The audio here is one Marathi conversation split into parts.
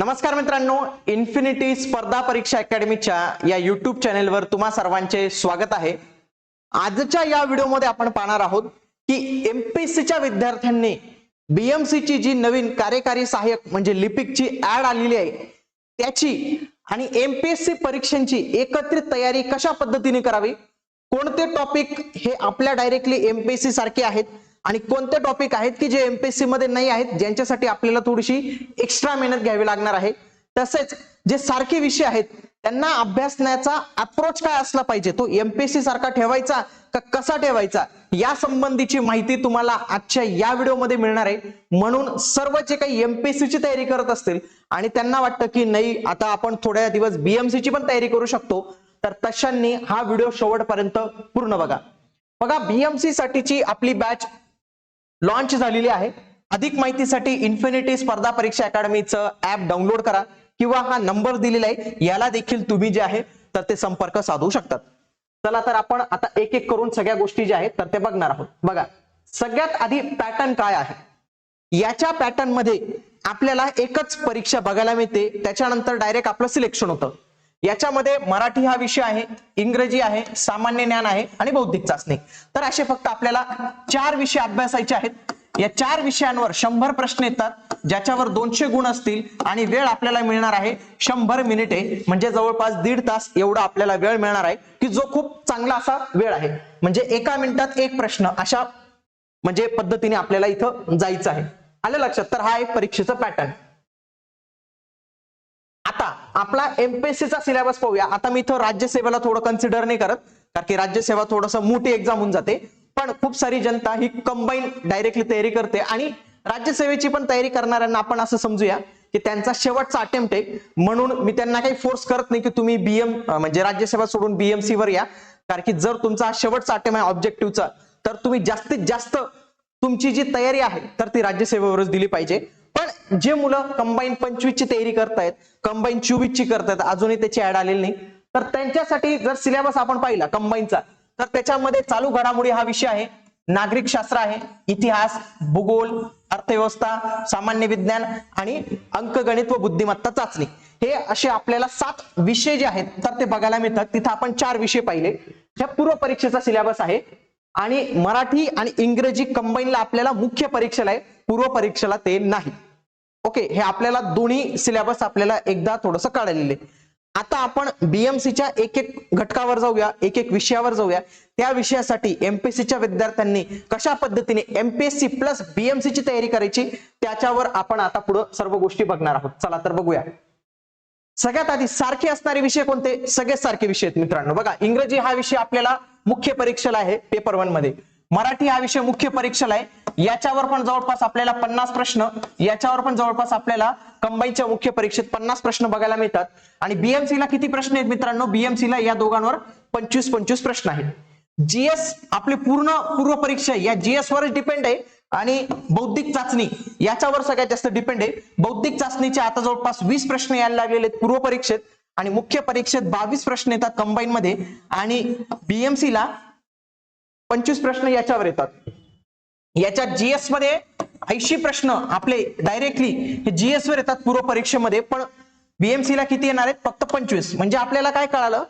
नमस्कार मित्रांनो इन्फिनिटी स्पर्धा परीक्षा अकॅडमीच्या या युट्यूब चॅनेलवर तुम्हा सर्वांचे स्वागत आहे. आजच्या या व्हिडिओमध्ये आपण पाहणार आहोत की एमपीएससीच्या विद्यार्थ्यांनी बीएमसी ची जी नवीन कार्यकारी सहाय्यक म्हणजे लिपिकची ऍड आलेली आहे त्याची आणि एमपीएससी परीक्षांची एकत्रित तयारी कशा पद्धतीने करावी कोणते टॉपिक हे आपल्या डायरेक्टली एमपीएससी सारखे आहेत आणि कोणते टॉपिक आहेत की जे एमपीएससी मध्ये नाही आहेत ज्यांच्यासाठी आपल्याला थोडीशी एक्स्ट्रा मेहनत घ्यावी लागणार आहे? तसेच जे सारखे विषय आहेत त्यांना अभ्यासण्याचा अप्रोच काय असला पाहिजे? तो एमपीएससी सारखा ठेवायचा का कसा ठेवायचा? या संबंधीची माहिती तुम्हाला आजच्या या व्हिडिओमध्ये मिळणार आहे. म्हणून सर्व जे काही एमपीएससी ची तयारी करत असतील आणि त्यांना वाटतं की नाही आता आपण थोड्या दिवस बीएमसी ची पण तयारी करू शकतो तर तशांनी हा व्हिडिओ शेवटपर्यंत पूर्ण बघा. बघा बीएमसी साठीची आपली बॅच लॉन्च झालेली आहे. अधिक माहितीसाठी इन्फिनिटी स्पर्धा परीक्षा अकॅडमीचं ऍप डाउनलोड करा किंवा हा नंबर दिलेला आहे याला देखील तुम्ही जे आहे तर ते संपर्क साधू शकतात. चला तर आपण आता एक एक करून सगळ्या गोष्टी ज्या आहेत तर ते बघणार आहोत. बघा सगळ्यात आधी पॅटर्न काय आहे? याच्या पॅटर्नमध्ये आपल्याला एकच परीक्षा बघायला मिळते त्याच्यानंतर डायरेक्ट आपलं सिलेक्शन होतं. याच्यामध्ये मराठी हा विषय आहे इंग्रजी आहे सामान्य ज्ञान आहे आणि बौद्धिक चाचणी. तर असे फक्त आपल्याला चार विषय अभ्यासायचे आहेत. या चार विषयांवर शंभर प्रश्न येतात ज्याच्यावर दोनशे गुण असतील आणि वेळ आपल्याला मिळणार आहे शंभर मिनिटे. म्हणजे जवळपास दीड तास एवढा आपल्याला वेळ मिळणार आहे की जो खूप चांगला असा वेळ आहे. म्हणजे एका मिनिटात एक प्रश्न अशा म्हणजे पद्धतीने आपल्याला इथं जायचं आहे. आलं लक्षात? तर हा एक परीक्षेचा पॅटर्न आता आपला एमपीएससीचा सिलेबस पाहूया. आता मी इथं राज्यसेवेला थोडं कन्सिडर नाही करत कारण की राज्यसेवा थोडंसं मोठी एक्झाम होऊन जाते. पण खूप सारी जनता ही कंबाईन डायरेक्टली तयारी करते आणि राज्यसेवेची पण तयारी करणाऱ्यांना आपण असं समजूया की त्यांचा शेवटचा अटेम्प्ट आहे. म्हणून मी त्यांना काही फोर्स करत नाही की तुम्ही बीएम म्हणजे राज्यसेवा सोडून बीएमसी वर या. कारण की जर तुमचा हा शेवटचा अटेम्प्ट आहे ऑब्जेक्टिव्हचा तर तुम्ही जास्तीत जास्त तुमची जी तयारी आहे तर ती राज्यसेवेवरच दिली पाहिजे. पण जे मुलं कंबाईन पंचवीसची तयारी करतायत कंबाईन चोवीसची करतायत अजूनही त्याची ऍड आलेली नाही. तर त्यांच्यासाठी जर सिलेबस आपण पाहिला कंबाईनचा तर त्याच्यामध्ये चालू घडामोडी हा विषय आहे. नागरिक शास्त्र आहे इतिहास भूगोल अर्थव्यवस्था सामान्य विज्ञान आणि अंकगणित व बुद्धिमत्ता चाचणी. हे असे आपल्याला सात विषय जे आहेत तर ते बघायला मिळतात. तिथं आपण चार विषय पाहिले. ह्या पूर्व परीक्षेचा सिलेबस आहे आणि मराठी आणि इंग्रजी कंबाईनला आपल्याला मुख्य परीक्षेला आहे पूर्व परीक्षेला ते नाही. ओके हे आपल्याला दोन्ही सिलेबस आपल्याला एकदा थोडस काढलेले. आता आपण बीएमसीच्या एक एक घटकावर जाऊया एक एक विषयावर जाऊया. त्या विषयासाठी एमपीएससीच्या विद्यार्थ्यांनी कशा पद्धतीने एमपीएससी प्लस बीएमसी ची तयारी करायची त्याच्यावर आपण आता पुढे सर्व गोष्टी बघणार आहोत. चला तर बघूया. सगळ्यात आधी सारखे असणारे विषय कोणते? सगळे सारखे विषय आहेत मित्रांनो. बघा इंग्रजी हा विषय आपल्याला मुख्य परीक्षेला आहे पेपर वनमध्ये. मराठी हा विषय मुख्य परीक्षेला आहे. याच्यावर पण जवळपास आपल्याला पन्नास प्रश्न याच्यावर पण जवळपास आपल्याला कंबाईनच्या मुख्य परीक्षेत पन्नास प्रश्न बघायला मिळतात. आणि बीएमसी ला किती प्रश्न आहेत मित्रांनो? बीएमसी ला या दोघांवर पंचवीस पंचवीस प्रश्न आहेत. जीएस आपली पूर्ण पूर्व परीक्षा या जीएस वरच डिपेंड आहे. आणि बौद्धिक चाचणी याच्यावर सगळ्यात जास्त डिपेंड आहे. बौद्धिक चाचणीचे आता जवळपास वीस प्रश्न यायला लागलेले आहेत पूर्व परीक्षेत. आणि मुख्य परीक्षेत बावीस प्रश्न येतात कंबाईन मध्ये आणि बीएमसी ला पंचवीस प्रश्न याच्यावर येतात. याच्यात जीएसमध्ये ऐंशी प्रश्न आपले डायरेक्टली हे जीएस वर येतात पूर्व परीक्षेमध्ये पण बीएमसी ला किती येणार आहेत? फक्त पंचवीस. म्हणजे आपल्याला काय कळालं?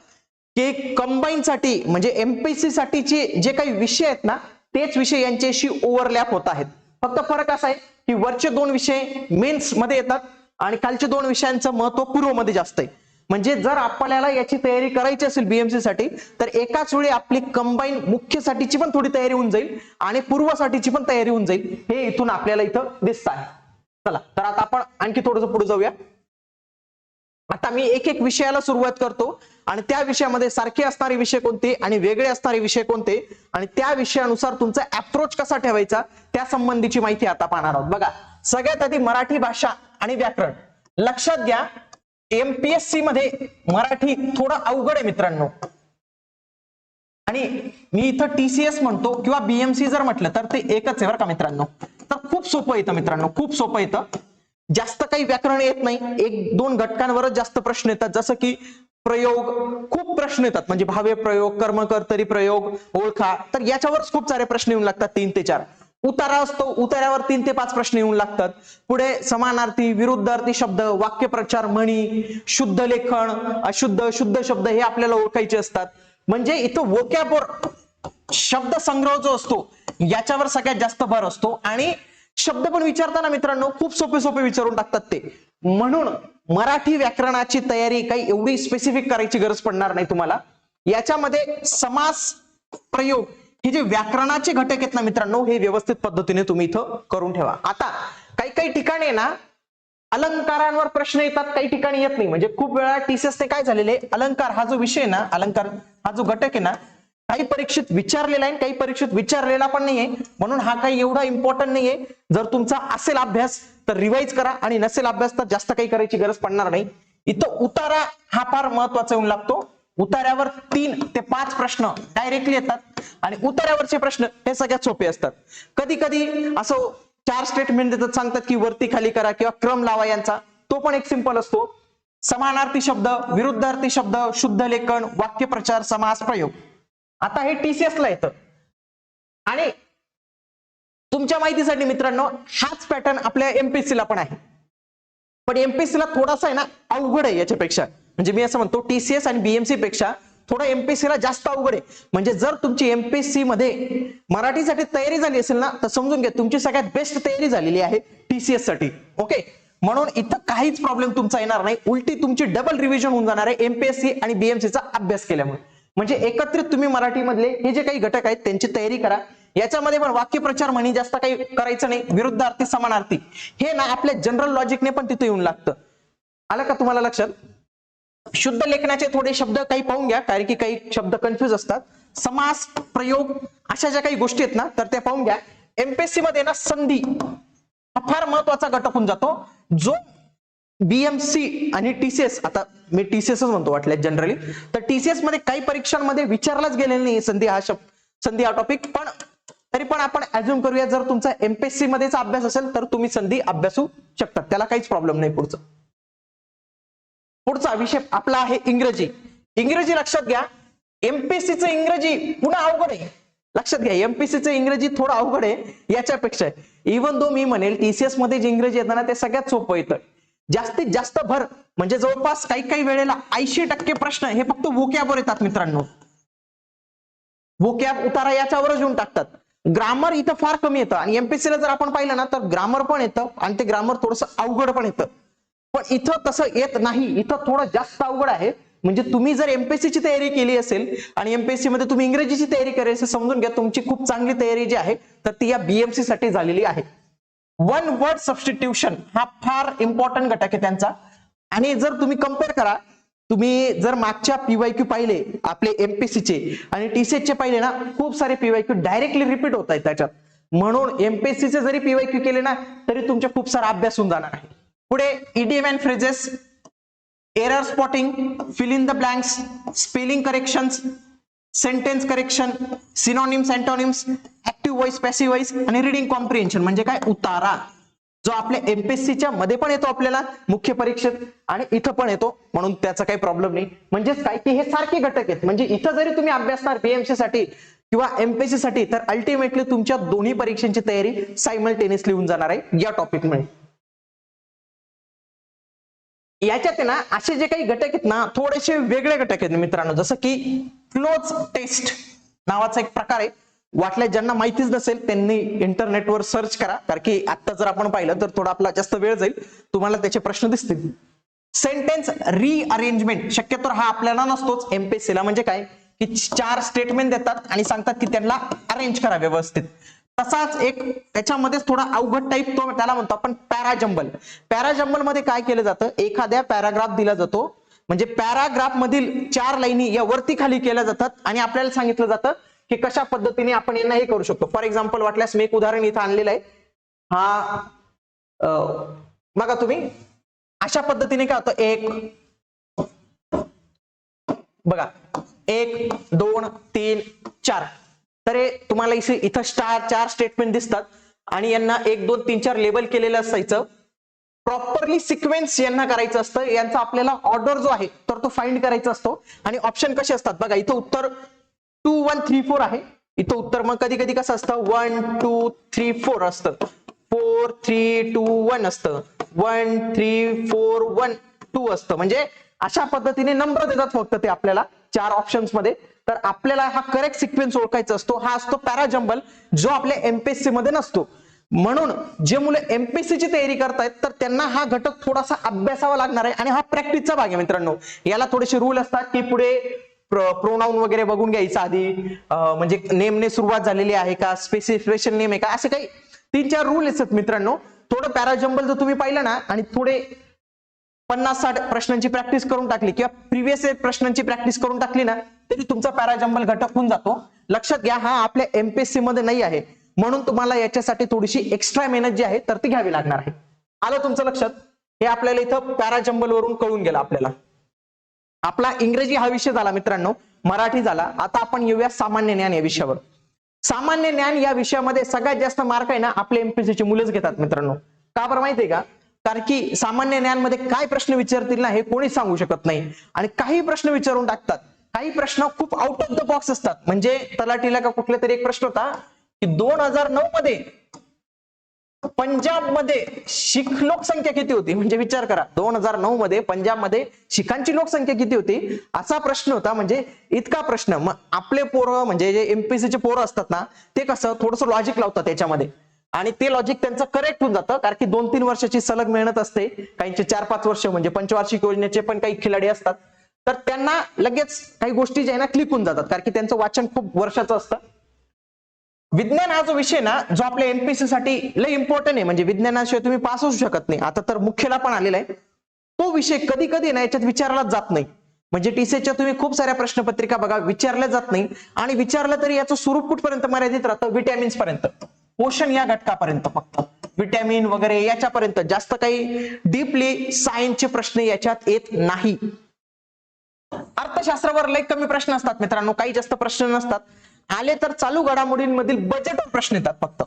की कंबाईन साठी म्हणजे एमपीसी साठीचे जे काही विषय आहेत ना तेच विषय यांच्याशी ओव्हरलॅप होत आहेत. फक्त फरक असा आहे की वरचे दोन विषय मेन्समध्ये येतात आणि खालचे दोन विषयांचं महत्त्व पूर्वमध्ये जास्त आहे. म्हणजे जर आपल्याला याची तयारी करायची असेल बीएमसी साठी तर एकाच वेळी आपली कंबाईन मुख्यसाठीची पण थोडी तयारी होऊन जाईल आणि पूर्वसाठीची पण तयारी होऊन जाईल. हे इथून आपल्याला इथं दिसत आहे. चला तर आता आपण आणखी थोडस पुढे जाऊया. आता मी एक एक विषयाला सुरुवात करतो आणि त्या विषयामध्ये सारखे असणारे विषय कोणते आणि वेगळे असणारे विषय कोणते आणि त्या विषयानुसार तुमचा अप्रोच कसा ठेवायचा त्या संबंधीची माहिती आता पाहणार आहोत. बघा सगळ्यात आधी मराठी भाषा आणि व्याकरण. लक्षात घ्या एमपीएससी मध्ये मराठी थोडं अवघड आहे मित्रांनो. आणि मी इथं टीसीएस म्हणतो किंवा बीएमसी जर म्हटलं तर ते एकच आहे बरं का मित्रांनो. तर खूप सोपं येतं मित्रांनो खूप सोपं येतं जास्त काही व्याकरण येत नाही. एक दोन घटकांवरच जास्त प्रश्न येतात. जसं की प्रयोग खूप प्रश्न येतात. म्हणजे भावे प्रयोग कर्मकर्तरी प्रयोग ओळखा. तर याच्यावरच खूप सारे प्रश्न येऊन लागतात तीन ते चार. उतारा असतो उतार्यावर तीन ते पाच प्रश्न येऊन लागतात. पुढे समानार्थी विरुद्धार्थी शब्द वाक्यप्रचार म्हणी शुद्ध लेखन अशुद्ध शुद्ध शब्द हे आपल्याला ओळखायचे असतात. म्हणजे इथं वोक्यापोर शब्द संग्रह जो असतो याच्यावर सगळ्यात जास्त भर असतो. आणि शब्द पण विचारताना मित्रांनो खूप सोपे सोपे विचारून टाकतात ते. म्हणून मराठी व्याकरणाची तयारी काही एवढी स्पेसिफिक करायची गरज पडणार नाही तुम्हाला. याच्यामध्ये समास प्रयोग हे जे व्याकरणाचे घटक आहेत ना मित्रांनो हे व्यवस्थित पद्धतीने तुम्ही इथं करून ठेवा. आता काही काही ठिकाणी ना अलंकारांवर प्रश्न येतात काही ठिकाणी येत नाही. म्हणजे खूप वेळा टीसीएस ते काय झालेले अलंकार हा जो विषय ना अलंकार हा जो घटक आहे ना काही परीक्षेत विचारलेला आहे काही परीक्षेत विचारलेला पण नाहीये. म्हणून हा काही एवढा इम्पॉर्टंट नाहीये. जर तुमचा असेल अभ्यास तर रिवाइज करा. आणि नसेल अभ्यास तर जास्त काही करायची गरज पडणार नाही. इथं उतारा हा फार महत्त्वाचा येऊन लागतो. उतार्यावर तीन ते पाच प्रश्न डायरेक्टली येतात आणि उतार्यावरचे प्रश्न हे सगळ्यात सोपे असतात. कधी कधी असं चार स्टेटमेंट देतात सांगतात की वरती खाली करा किंवा क्रम लावा यांचा. तो पण एक सिंपल असतो. समानार्थी शब्द विरुद्धार्थी शब्द शुद्ध लेखन वाक्यप्रचार समास प्रयोग. आता हे टीसीएस ला येतं. आणि तुमच्या माहितीसाठी मित्रांनो हाच पॅटर्न आपल्या एमपीएससी ला पण आहे. पण एमपीएससी ला थोडासा आहे ना अवघड आहे याच्यापेक्षा. म्हणजे मी असं म्हणतो टीसीएस आणि बीएमसी पेक्षा थोडं एमपीएससी ला जास्त अवघड आहे. म्हणजे जर तुमची एमपीएससी मध्ये मराठीसाठी तयारी झाली असेल ना तर समजून घ्या तुमची सगळ्यात बेस्ट तयारी झालेली आहे टीसीएससाठी. ओके म्हणून इथं काहीच प्रॉब्लेम तुमचा येणार नाही. उलटी तुमची डबल रिव्हिजन होऊन जाणार आहे एमपीएससी आणि बीएमसीचा अभ्यास केल्यामुळे. म्हणजे एकत्रित तुम्ही मराठीमधले हे जे काही घटक आहेत त्यांची तयारी करा. याच्यामध्ये पण वाक्यप्रचार म्हणी जास्त काही करायचं नाही. विरुद्धार्थी समानार्थी. हे ना आपल्या जनरल लॉजिकने पण तिथे येऊन लागतं. आलं का तुम्हाला लक्षात? शुद्ध लेखनाचे थोडे शब्द काही पाहून घ्या कारण की काही शब्द कन्फ्युज असतात. समास प्रयोग अशा ज्या काही गोष्टी आहेत ना तर त्या पाहून घ्या. एमपीएससी मध्ये ना संधी हा फार महत्त्वाचा घटक होऊन जातो. जो बीएमसी आणि टीसीएस आता मी टीसीएसच म्हणतो वाटले जनरली तर टीसीएसमध्ये काही परीक्षांमध्ये विचारलाच गेलेला नाही संधी हा शब्द संधी हा टॉपिक पण तरी पण आपण अज्युम करूया जर तुमचा एमपीएससी मध्येचा अभ्यास असेल तर तुम्ही संधी अभ्यासू शकतात त्याला काहीच प्रॉब्लेम नाही पुढचं. पुढचा विषय आपला आहे इंग्रजी. इंग्रजी लक्षात घ्या. एमपीएससीचं इंग्रजी पुन्हा अवघड आहे. लक्षात घ्या एमपीसीचं इंग्रजी थोडं अवघड आहे याच्यापेक्षा इव्हन दो मी म्हणेल टीसीएसमध्ये जे इंग्रजी येतं ना ते सगळ्यात सोपं येतं. जास्तीत जास्त भर म्हणजे जवळपास काही काही वेळेला ऐंशी टक्के प्रश्न हे फक्त वोकॅबवर येतात मित्रांनो. वोकॅब उतारा याच्यावरच येऊन टाकतात. ग्रामर इथं फार कमी येतं. आणि एमपीसीला जर आपण पाहिलं ना तर ग्रामर पण येतं आणि ते ग्रामर थोडंसं अवघड पण येतं. पण इथं तसं येत नाही. इथं थोडं जास्त अवघड आहे. म्हणजे तुम्ही जर एमपीएससी ची तयारी केली असेल आणि एमपीएससी मध्ये तुम्ही इंग्रजीची तयारी करायची असेल, समजून घ्या तुमची खूप चांगली तयारी जी आहे तर ती या बीएमसी साठी झालेली आहे. वन वर्ड सबस्टिट्यूशन हा फार इम्पॉर्टंट घटक आहे त्यांचा. आणि जर तुम्ही कंपेअर करा तुम्ही जर मागच्या पीवाय क्यू पाहिले आपले एमपीसी चे आणि टीसीएसचे पाहिले ना खूप सारे पीवाय क्यू डायरेक्टली रिपीट होत आहेत त्याच्यात. म्हणून एमपीएससी चे जरी पीवाय क्यू केले ना तरी तुमचा खूप सारा अभ्यास होऊन जाणार आहे. पुढे idiom and phrases error spotting fill in the blanks spelling correction sentence correction synonyms antonyms active voice passive voice आणि रिडिंग कॉम्प्रिहेन्शन म्हणजे काय? उतारा. जो आपल्या एमपीएससीच्या मध्ये पण येतो आपल्याला मुख्य परीक्षेत आणि इथं पण येतो म्हणून त्याचा काही प्रॉब्लेम नाही. म्हणजेच काय की हे सारखे घटक आहेत. म्हणजे इथं जरी तुम्ही अभ्यासणार बीएमसी साठी किंवा एमपीएससी साठी तर अल्टिमेटली तुमच्या दोन्ही परीक्षांची तयारी सायमल्टेनियसली होऊन जाणार आहे या टॉपिकमुळे याच्यात आहे ना असे जे काही घटक आहेत ना थोडेसे वेगळे घटक आहेत मित्रांनो. जसं की क्लोज टेस्ट नावाचा एक प्रकार आहे. वाटल्या ज्यांना माहितीच नसेल त्यांनी इंटरनेटवर सर्च करा. कारण की आता जर आपण पाहिलं तर थोडा आपला जास्त वेळ जाईल. तुम्हाला त्याचे प्रश्न दिसतील. सेंटेन्स रिअरेंजमेंट शक्यतो हा आपल्याला नसतोच. एमपीएससी ला म्हणजे काय? की चार स्टेटमेंट देतात आणि सांगतात की त्यांना अरेंज करा व्यवस्थित. तसाच एक त्याच्यामध्ये थोडा अवघड टाईप तो त्याला म्हणतो आपण पॅराजंबल पॅराजंबलमध्ये काय केलं जातं? एखाद्या पॅराग्राफ दिला जातो. म्हणजे पॅराग्राफ मधील चार लाईनी या वरती खाली केल्या जातात आणि आपल्याला सांगितलं जातं की कशा पद्धतीने आपण यांना हे करू शकतो. फॉर एक्झाम्पल वाटल्यास मी एक उदाहरण इथं आणलेलं आहे. हा अं, बघा तुम्ही. अशा पद्धतीने काय होतं? एक बघा. एक दोन तीन चार. तर हे तुम्हाला इथं स्टार चार स्टेटमेंट दिसतात. आणि यांना एक दोन तीन चार लेबल केलेलं असायचं. प्रॉपरली सिक्वेन्स यांना करायचं असतं. यांचा आपल्याला ऑर्डर जो आहे तर तो फाइंड करायचा असतो. आणि ऑप्शन कसे असतात? बघा इथं उत्तर टू वन थ्री फोर आहे. इथं उत्तर मग कधी कधी कसं असतं? वन टू थ्री फोर असतं. फोर थ्री टू वन असतं. One three four one two असतं. म्हणजे अशा पद्धतीने नंबर देतात फक्त ते आपल्याला चार ऑप्शन्समध्ये. तर आपल्याला हा करेक्ट सिक्वेन्स ओळखायचा असतो. हा असतो पॅराजंबल जो आपल्या एमपीएससी मध्ये नसतो. म्हणून जे मुलं एमपीएससी ची तयारी करतायत तर त्यांना हा घटक थोडासा अभ्यासावा लागणार आहे आणि हा प्रॅक्टिसचा भाग आहे मित्रांनो. याला थोडेसे रूल असतात की पुढे प्रोनाऊन वगैरे बघून घ्यायचं आधी. म्हणजे नेमने सुरुवात झालेली आहे का स्पेसिफिकेशन नेम आहे का असे काही तीन चार रूल असतात मित्रांनो. थोडं पॅराजंबल जर तुम्ही पाहिलं ना आणि थोडे पन्नास साठ प्रश्नांची प्रॅक्टिस करून टाकली किंवा प्रिव्हियस प्रश्नांची प्रॅक्टिस करून टाकली ना तरी तुमचा पॅराजंबल घटक होऊन जातो. लक्षात घ्या हा आपल्या एमपीएससी मध्ये नाही आहे. म्हणून तुम्हाला याच्यासाठी थोडीशी एक्स्ट्रा मेहनत जी आहे तर ती घ्यावी लागणार आहे. आलं तुमचं लक्षात? हे आपल्याला इथं पॅराजंबल वरून कळून गेलं आपल्याला. आपला इंग्रजी हा विषय झाला मित्रांनो मराठी झाला. आता आपण येऊया सामान्य ज्ञान या विषयावर. सामान्य ज्ञान या विषयामध्ये सगळ्यात जास्त मार्क आहे ना आपले एमपीएससी मुलंच घेतात मित्रांनो. का बरं माहितीये का? कारण की सामान्य ज्ञानमध्ये काय प्रश्न विचारतील ना हे कोणीच सांगू शकत नाही. आणि काही प्रश्न विचारून टाकतात. काही प्रश्न खूप आउट ऑफ द बॉक्स असतात. म्हणजे तलाटीला का कुठला तरी एक प्रश्न होता की दोन हजार नऊ मध्ये पंजाबमध्ये शीख लोकसंख्या किती होती? म्हणजे विचार करा. दोन हजार नऊ मध्ये पंजाबमध्ये शिखांची लोकसंख्या किती होती? असा प्रश्न होता. म्हणजे इतका प्रश्न. मग आपले पोरं म्हणजे जे एमपीसी चे पोरं असतात ना ते कसं थोडंसं लॉजिक लावतात त्याच्यामध्ये आणि ते लॉजिक त्यांचं करेक्ट होऊन जातं कारण की दोन तीन वर्षाची सलग मेहनत असते. काहींचे चार पाच वर्ष म्हणजे पंचवार्षिक योजनेचे पण काही खिलाडी असतात. तर त्यांना लगेच काही गोष्टी ज्या आहे ना क्लिक होऊन जातात. कारण की त्यांचं वाचन खूप वर्षाचं असतं. विज्ञान हा जो विषय ना जो आपल्या एमपीसी साठी लय इम्पॉर्टंट आहे. म्हणजे विज्ञानाशिवाय तुम्ही पास होऊ शकत नाही. आता तर मुख्यला पण आलेला आहे. तो विषय कधी कधी ना याच्यात विचारलाच जात नाही. म्हणजे टीसीच्या तुम्ही खूप साऱ्या प्रश्नपत्रिका बघा विचारल्या जात नाही. आणि विचारलं तरी याचं स्वरूप कुठपर्यंत मर्यादित राहतं? विटॅमिन्स पर्यंत. पोषण या घटकापर्यंत फक्त. विटॅमिन वगैरे याच्यापर्यंत. जास्त काही डीपली सायन्सचे प्रश्न याच्यात येत नाही. अर्थशास्त्रावर लय कमी प्रश्न असतात मित्रांनो काही जास्त प्रश्न नसतात. आले तर चालू घडामोडींमधील बजेटवर प्रश्न येतात फक्त.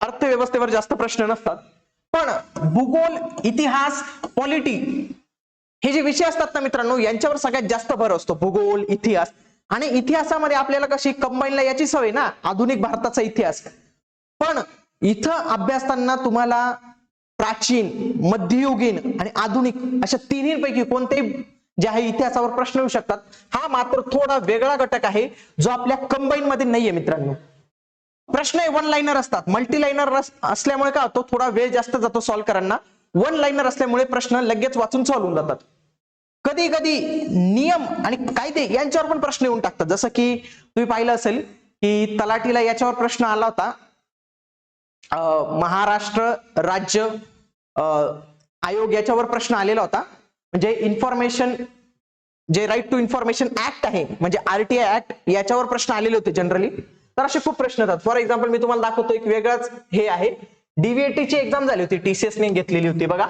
अर्थव्यवस्थेवर जास्त प्रश्न नसतात. पण भूगोल इतिहास पॉलिटी हे जे विषय असतात ना मित्रांनो यांच्यावर सगळ्यात जास्त भर असतो. भूगोल इतिहास. आणि इतिहासामध्ये आपल्याला कशी कंबाईनला याची सवय ना? आधुनिक भारताचा इतिहास. पण इथं अभ्यासताना तुम्हाला प्राचीन मध्ययुगीन आणि आधुनिक अशा तिन्हीपैकी कोणतेही जे आहे इतिहासावर प्रश्न येऊ शकतात. हा मात्र थोडा वेगळा घटक आहे जो आपल्या कंबाईन मध्ये नाहीये मित्रांनो. प्रश्न हे वन लाईनर असतात. मल्टी लाईनर असल्यामुळे काय होतो थोडा वेळ जास्त जातो सॉल्व्ह करांना वन लाईनर असल्यामुळे प्रश्न लगेच वाचून सॉल्व्ह होऊन जातात. कधी कधी नियम आणि कायदे यांच्यावर पण प्रश्न येऊन टाकतात. जसं की तुम्ही पाहिलं असेल की तलाठीला याच्यावर प्रश्न आला होता. महाराष्ट्र राज्य आयोग याच्यावर प्रश्न आलेला होता. म्हणजे इन्फॉर्मेशन जे राईट टू इन्फॉर्मेशन ऍक्ट आहे म्हणजे आरटीआय ऍक्ट याच्यावर प्रश्न आलेले होते जनरली तर असे खूप प्रश्न येतात. फॉर एक्झाम्पल मी तुम्हाला दाखवतो एक वेगळाच हे आहे. डीव्हीएटीची एक्झाम झाली होती टीसीएस ने घेतलेली होती बघा.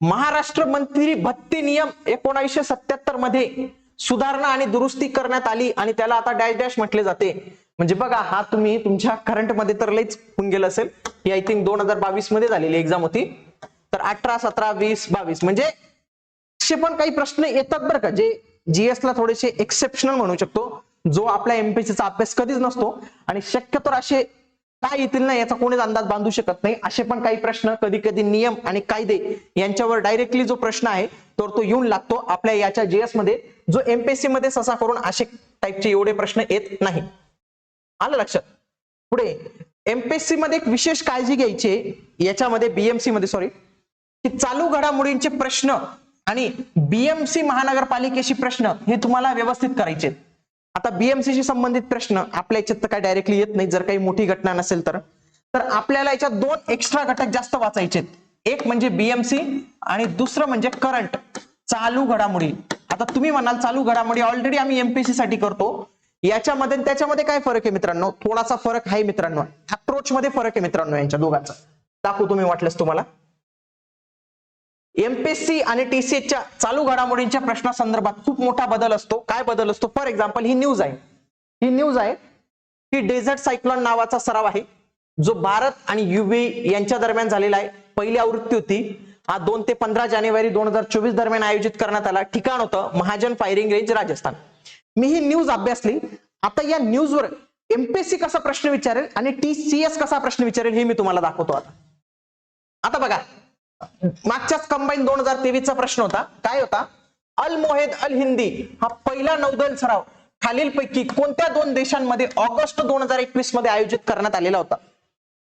महाराष्ट्र मंत्री भत्ती नियम एकोणीसशे सत्याहत्तरमध्ये सुधारणा आणि दुरुस्ती करण्यात आली आणि त्याला आता डॅश डॅश म्हटले जाते. म्हणजे बघा हा तुम्ही तुमच्या करंटमध्ये तर लईच होऊन गेलं असेल. ही आय थिंक दोन हजार बावीसमध्ये झालेली एक्झाम होती. तर अठरा सतरा वीस बावीस म्हणजे असे पण काही प्रश्न येतात बरं का जे जीएस ला थोडेसे एक्सेप्शनल म्हणू शकतो जो आपल्या एमपीसीचा अभ्यास कधीच नसतो आणि शक्यतो असे काय येतील ना याचा कोणीच अंदाज बांधू शकत नाही. असे पण काही प्रश्न कधी कधी नियम आणि कायदे यांच्यावर डायरेक्टली जो प्रश्न आहे तर तो येऊन लागतो आपल्या याच्या जीएसमध्ये. जो एमपीएससी मध्ये ससा करून असे टाईपचे एवढे प्रश्न येत नाही. आलं लक्षात? पुढे. एमपीएससी मध्ये एक विशेष काळजी घ्यायची याच्यामध्ये बीएमसी मध्ये सॉरी की चालू घडामोडींचे प्रश्न आणि बीएमसी महानगरपालिकेशी प्रश्न हे तुम्हाला व्यवस्थित करायचे आता बीएमसीशी संबंधित प्रश्न आपल्या याच्यात तर काय डायरेक्टली येत नाही. जर काही मोठी घटना नसेल तर. तर आपल्याला याच्यात दोन एक्स्ट्रा घटक जास्त वाचायचे एक म्हणजे बीएमसी आणि दुसरं म्हणजे करंट चालू घडामोडी. आता तुम्ही म्हणाल चालू घडामोडी ऑलरेडी आम्ही एमपीसी साठी करतो. याच्यामध्ये त्याच्यामध्ये काय फरक आहे मित्रांनो? थोडासा फरक आहे मित्रांनो. अप्रोच मध्ये फरक आहे मित्रांनो यांच्या दोघांचा. दाखवू तुम्ही वाटलंच तुम्हाला? एमपीएससी आणि टीसीएसच्या चालू घडामोडींच्या प्रश्नासंदर्भात खूप मोठा बदल असतो. काय बदल असतो? फॉर एक्झाम्पल ही न्यूज आहे. ही न्यूज आहे की डेझर्ट सायक्लॉन नावाचा सराव आहे. जो भारत आणि युबी यांच्या दरम्यान झालेला आहे. पहिली आवृत्ती होती. हा दोन ते पंधरा जानेवारी दोन हजार चोवीस दरम्यान आयोजित करण्यात आला. ठिकाण होतं महाजन फायरिंग रेंज राजस्थान. मी ही न्यूज अभ्यासली. आता या न्यूजवर एमपीएससी कसा प्रश्न विचारेल आणि टीसीएस कसा प्रश्न विचारेल हे मी तुम्हाला दाखवतो आता. आता बघा. मागच्याच कंबाईन दोन हजार तेवीसचा प्रश्न होता. काय होता? अल मोहेद अल हिंदी हा पहिला नौदल सराव खालीलपैकी कोणत्या दोन देशांमध्ये ऑगस्ट दोन हजार एकवीसमध्ये आयोजित करण्यात आलेला होता?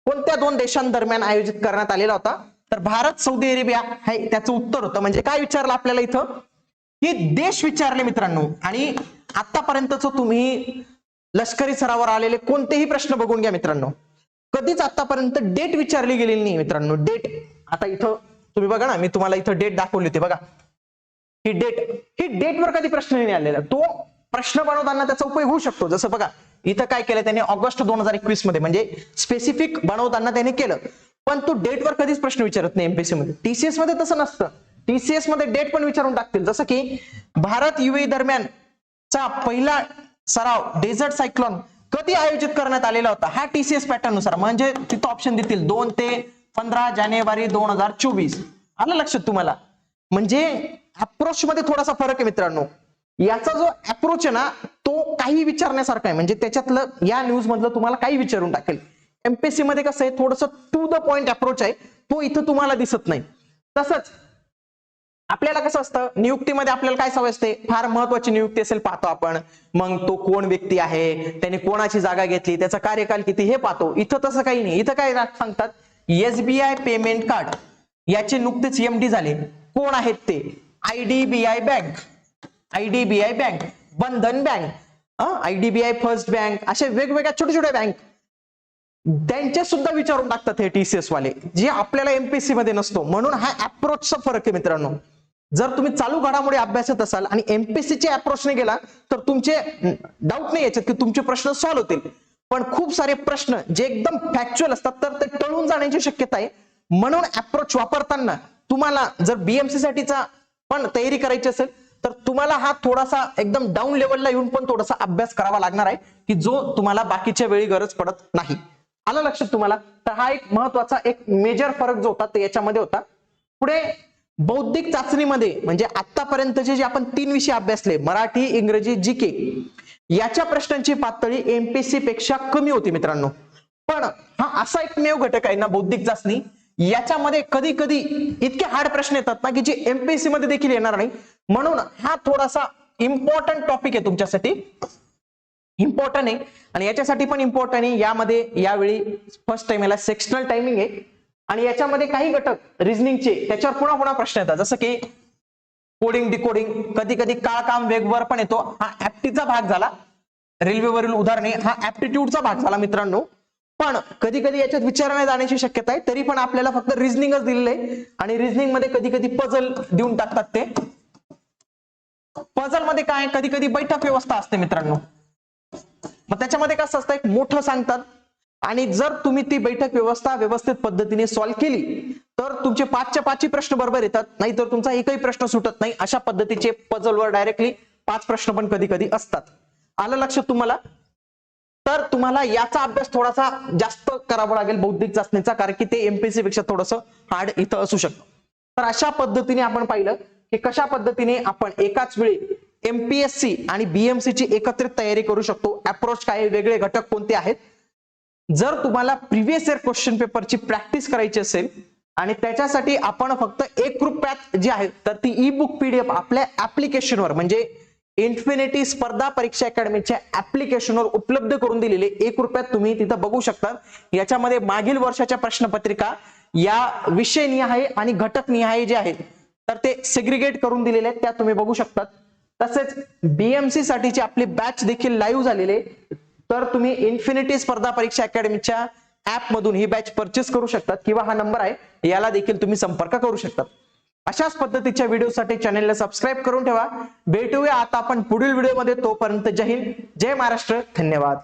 कोणत्या दोन देशांदरम्यान आयोजित करण्यात आलेला होता? तर भारत सौदी अरेबिया हे त्याचं उत्तर होतं. म्हणजे काय विचारलं आपल्याला इथं? हे देश विचारले मित्रांनो. आणि आतापर्यंतच तुम्ही लष्करी सरावर आलेले कोणतेही प्रश्न बघून घ्या मित्रांनो. कधीच आतापर्यंत डेट विचारली गेलेली नाही मित्रांनो. डेट आता इथं तुम्ही बघा ना मी तुम्हाला इथं डेट दाखवली होती बघा. ही डेट ही डेटवर कधी प्रश्न नाही आलेला. तो प्रश्न बनवताना त्याचा उपयोग होऊ शकतो. जसं बघा इथं काय केलं त्याने ऑगस्ट दोन हजार एकवीसमध्ये म्हणजे स्पेसिफिक बनवताना त्याने केलं. पण तो डेटवर कधीच प्रश्न विचारत नाही एमपीसी मध्ये. टीसीएसमध्ये तसं नसतं. टीसीएसमध्ये डेट पण विचारून टाकतील. जसं की भारत युए दरम्यान चा पहिला सराव डेझर्ट सायक्लॉन कधी आयोजित करण्यात आलेला होता? हा टीसीएस पॅटर्ननुसार. म्हणजे तिथं ऑप्शन देतील दोन ते पंधरा जानेवारी दोन हजार चोवीस. आलं लक्षात तुम्हाला? म्हणजे अप्रोच मध्ये थोडासा फरक आहे मित्रांनो. याचा जो अप्रोच आहे ना तो काही विचारण्यासारखा आहे. म्हणजे त्याच्यातलं या न्यूज मधलं तुम्हाला काही विचारून टाकेल. एमपीएससी मध्ये कसं आहे थोडस टू द पॉइंट अप्रोच आहे. तो इथं तुम्हाला दिसत नाही. तसंच आपल्याला कसं असतं? नियुक्तीमध्ये आपल्याला काय सवय असते? फार महत्वाची नियुक्ती असेल पाहतो आपण. मग तो कोण व्यक्ती आहे? त्याने कोणाची जागा घेतली? त्याचा कार्यकाल किती? हे पाहतो. इथं तसं काही नाही. इथं काय सांगतात? SBI payment card. याचे नुकतेच एमडी झाले. कोण आहेत ते? IDBI bank. IDBI bank. Bandhan bank. IDBI first bank. असे वेगवेगळ्या छोट्या छोट्या बँक. त्यांचे सुद्धा विचारून टाकतात हे टीसीएस वाले. जे आपल्याला एमपीसी मध्ये नसतो. म्हणून हा अप्रोचचा फरक आहे मित्रांनो. जर तुम्ही चालू घडामोडी अभ्यासत असाल आणि एमपीएससी अप्रोचने गेला तर तुमचे डाऊट नाही याच्यात की तुमचे प्रश्न सॉल्व्ह होतील. पण खूप सारे प्रश्न जे एकदम फॅक्च्युअल असतात तर ते टळून जाण्याची शक्यता आहे. म्हणून अप्रोच वापरताना तुम्हाला जर बीएमसी साठीचा पण तयारी करायची असेल तर तुम्हाला हा थोडासा एकदम डाऊन लेवलला येऊन पण थोडासा अभ्यास करावा लागणार आहे की जो तुम्हाला बाकीच्या वेळी गरज पडत नाही. आलं लक्षात तुम्हाला? तर हा एक महत्त्वाचा एक मेजर फरक जो होता तो याच्यामध्ये होता. पुढे बौद्धिक चाचणीमध्ये म्हणजे आतापर्यंतचे जे आपण तीन विषय अभ्यासले मराठी इंग्रजी जी के याच्या प्रश्नांची पातळी एमपीएससी पेक्षा कमी होती मित्रांनो. पण हा असा एकमेव घटक आहे ना बौद्धिक चाचणी याच्यामध्ये कधी कधी इतके हार्ड प्रश्न येतात ना की जे एमपीएससी मध्ये देखील येणार नाही. म्हणून हा थोडासा इम्पॉर्टंट टॉपिक आहे तुमच्यासाठी. इम्पॉर्टंट आहे. आणि याच्यासाठी पण इम्पॉर्टंट आहे. यामध्ये यावेळी फर्स्ट टाइम याला सेक्शनल टायमिंग आहे. आणि याच्यामध्ये काही घटक रिझनिंगचे त्याच्यावर पुन्हा पुन्हा प्रश्न येतात. जसं की कोडिंग डिकोडिंग कधी कधी काळ काम वेगवर पण येतो. हा ऍप्टीचा भाग झाला. रेल्वेवरील उदाहरणे हा ऍप्टिट्यूडचा भाग झाला मित्रांनो. पण कधी कधी याच्यात विचारण्यात जाण्याची शक्यता आहे तरी पण आपल्याला फक्त रिझनिंगच दिलेलं आहे. आणि रिझनिंगमध्ये कधी कधी पझल देऊन टाकतात ते. पझलमध्ये काय कधी कधी बैठक व्यवस्था असते मित्रांनो. मग त्याच्यामध्ये कसं असतं? एक मोठं सांगतात. आणि जर तुम्ही ती बैठक व्यवस्था व्यवस्थित पद्धतीने सॉल्व्ह केली तर तुमचे पाचच्या पाचही प्रश्न बरोबर येतात. नाही तर तुमचा एकही प्रश्न सुटत नाही. अशा पद्धतीचे पजलवर डायरेक्टली पाच प्रश्न पण कधी कधी असतात. आलं लक्षात तुम्हाला? तर तुम्हाला याचा अभ्यास थोडासा जास्त करावा लागेल बौद्धिक चाचणीचा कारण की ते एमपीएससी पेक्षा थोडस हार्ड इथं असू शकतं. तर अशा पद्धतीने आपण पाहिलं की कशा पद्धतीने आपण एकाच वेळी एमपीएससी आणि बीएमसी ची एकत्रित तयारी करू शकतो? अप्रोच काय वेगळे घटक कोणते आहेत? जर तुम्हाला प्रिव्हियस इयर क्वेश्चन पेपरची प्रॅक्टिस करायची असेल आणि त्याच्यासाठी आपण फक्त एक रुपयात जी आहे तर ती ई बुक पीडीएफ आपल्या ऍप्लिकेशनवर म्हणजे इन्फिनिटी स्पर्धा परीक्षा अकॅडमीच्या ऍप्लिकेशनवर उपलब्ध करून दिलेले एक रुपयात तुम्ही तिथं बघू शकता. याच्यामध्ये मागील वर्षाच्या प्रश्नपत्रिका या विषय निहाय आणि घटक निहाय जे आहेत तर ते सेग्रिगेट करून दिलेले आहेत त्या तुम्ही बघू शकतात. तसेच बीएमसी साठीची आपली बॅच देखील लाईव्ह झालेली आहे. तर तुम्ही इन्फिनिटी स्पर्धा परीक्षा अकॅडमीच्या ऍप मधून ही बॅच परचेस करू शकतात किंवा हा नंबर आहे याला देखील तुम्ही संपर्क करू शकतात. अशाच पद्धतीच्या व्हिडिओसाठी चॅनेलला सबस्क्राईब करून ठेवा. भेटूया आता आपण पुढील व्हिडिओमध्ये तोपर्यंत जय हिंद जय महाराष्ट्र. धन्यवाद.